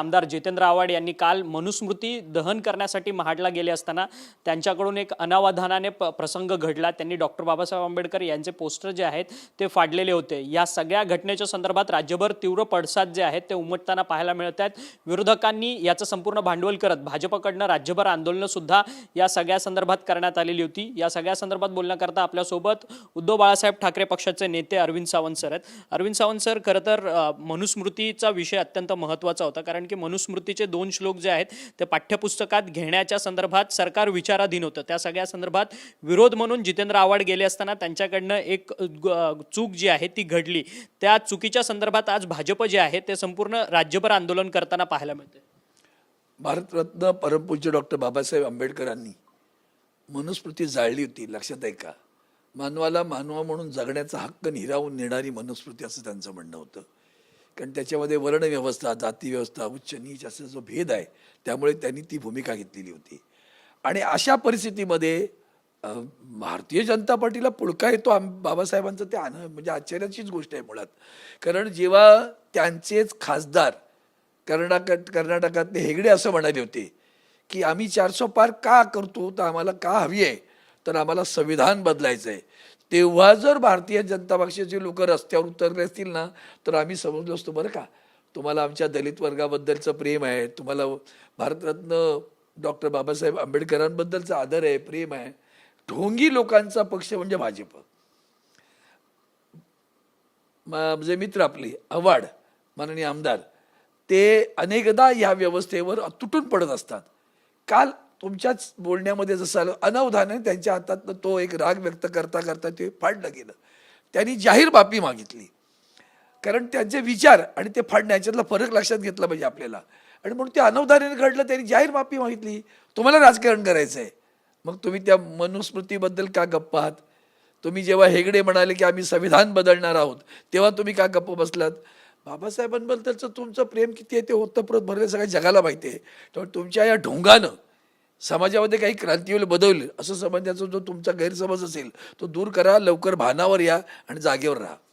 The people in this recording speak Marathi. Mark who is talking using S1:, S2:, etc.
S1: आमदार जितेंद्र आव्हाड यांनी काल मनुस्मृती दहन करण्यासाठी महाडला गेले असताना त्यांच्याकडून एक अनावधानाने प प्रसंग घडला. त्यांनी डॉक्टर बाबासाहेब आंबेडकर यांचे पोस्टर जे आहेत ते फाडलेले होते. या सगळ्या घटनेच्या संदर्भात राज्यभर तीव्र पडसाद जे आहेत ते उमटताना पाहायला मिळत आहेत. विरोधकांनी याचं संपूर्ण भांडवल करत भाजपकडनं राज्यभर आंदोलनंसुद्धा या सगळ्या संदर्भात करण्यात आलेली होती. या सगळ्या संदर्भात बोलण्याकरता आपल्यासोबत उद्धव बाळासाहेब ठाकरे पक्षाचे नेते अरविंद सावंत सर आहेत. अरविंद सावंत सर खरं तर मनुस्मृतीचा विषय अत्यंत महत्त्वाचा होता. कारण की मनुस्मृतीचे दोन श्लोक जे आहेत ते पाठ्यपुस्तकात घेण्याच्या संदर्भात सरकार विचाराधीन होतं. त्या सगळ्या संदर्भात विरोध म्हणून जितेंद्र आव्हाड गेले असताना त्यांच्याकडनं एक चूक जी आहे ती घडली. त्या चुकीच्या संदर्भात आज भाजप जे आहे ते संपूर्ण राज्यभर आंदोलन करताना पाहायला मिळते
S2: भारतरत्न परमपूज्य डॉक्टर बाबासाहेब आंबेडकरांनी मनुस्मृती जाळली होती लक्षात आहे का? मानवाला मानवा म्हणून जगण्याचा हक्क निरावून नेणारी मनुस्मृती असं त्यांचं म्हणणं होतं. कारण त्याच्यामध्ये वर्णव्यवस्था जातीव्यवस्था उच्च नीच असा जो भेद आहे त्यामुळे त्यांनी ती भूमिका घेतलेली होती. आणि अशा परिस्थितीमध्ये भारतीय जनता पार्टीला पुळका येतो आम बाबासाहेबांचं ते आन म्हणजे आश्चर्याचीच गोष्ट आहे मुळात. कारण जेव्हा त्यांचेच खासदार कर्नाटक कर्नाटकातले हेगडे असं म्हणाले होते की आम्ही चारसो पार का करतो तर आम्हाला का हवी आहे? तर आम्हाला संविधान बदलायचं आहे तेव्हा जर भारतीय जनता पक्षाचे लोक रस्त्यावर उतरले असतील ना तर आम्ही समजलो असतो बरं का. तुम्हाला आमच्या दलित वर्गाबद्दलचं प्रेम आहे तुम्हाला भारतरत्न डॉक्टर बाबासाहेब आंबेडकरांबद्दलचा आदर आहे प्रेम आहे. ढोंगी लोकांचा पक्ष म्हणजे भाजप. म्हणजे मित्र आपले आव्हाड माननीय आमदार ते अनेकदा या व्यवस्थेवर तुटून पडत असतात. काल तुमच्याच बोलण्यामध्ये जसं आलं अनवधानाने त्यांच्या हातातनं तो एक राग व्यक्त करता करता ते फाडलं गेलं. त्यांनी जाहीर माफी मागितली. कारण त्यांचे विचार आणि ते फाडणं याच्यातला फरक लक्षात घेतला पाहिजे आपल्याला. आणि म्हणून ते अनवधानाने घडलं त्यांनी जाहीर माफी मागितली. तुम्हाला राजकारण करायचं आहे मग तुम्ही त्या मनुस्मृतीबद्दल का गप्प आहात? तुम्ही जेव्हा हेगडे म्हणाले की आम्ही संविधान बदलणार आहोत तेव्हा तुम्ही का गप्प बसलात? बाबासाहेबांबद्दलचं तुमचं प्रेम किती आहे ते होतं परत भरले सगळ्या जगाला माहिती आहे. त्यामुळे तुमच्या या ढोंगानं समाजामध्ये काही क्रांती होईल बदल असं समजण्याचा जो तुमचा गैरसमज असेल तो दूर करा लवकर भानावर या आणि जागेवर राहा.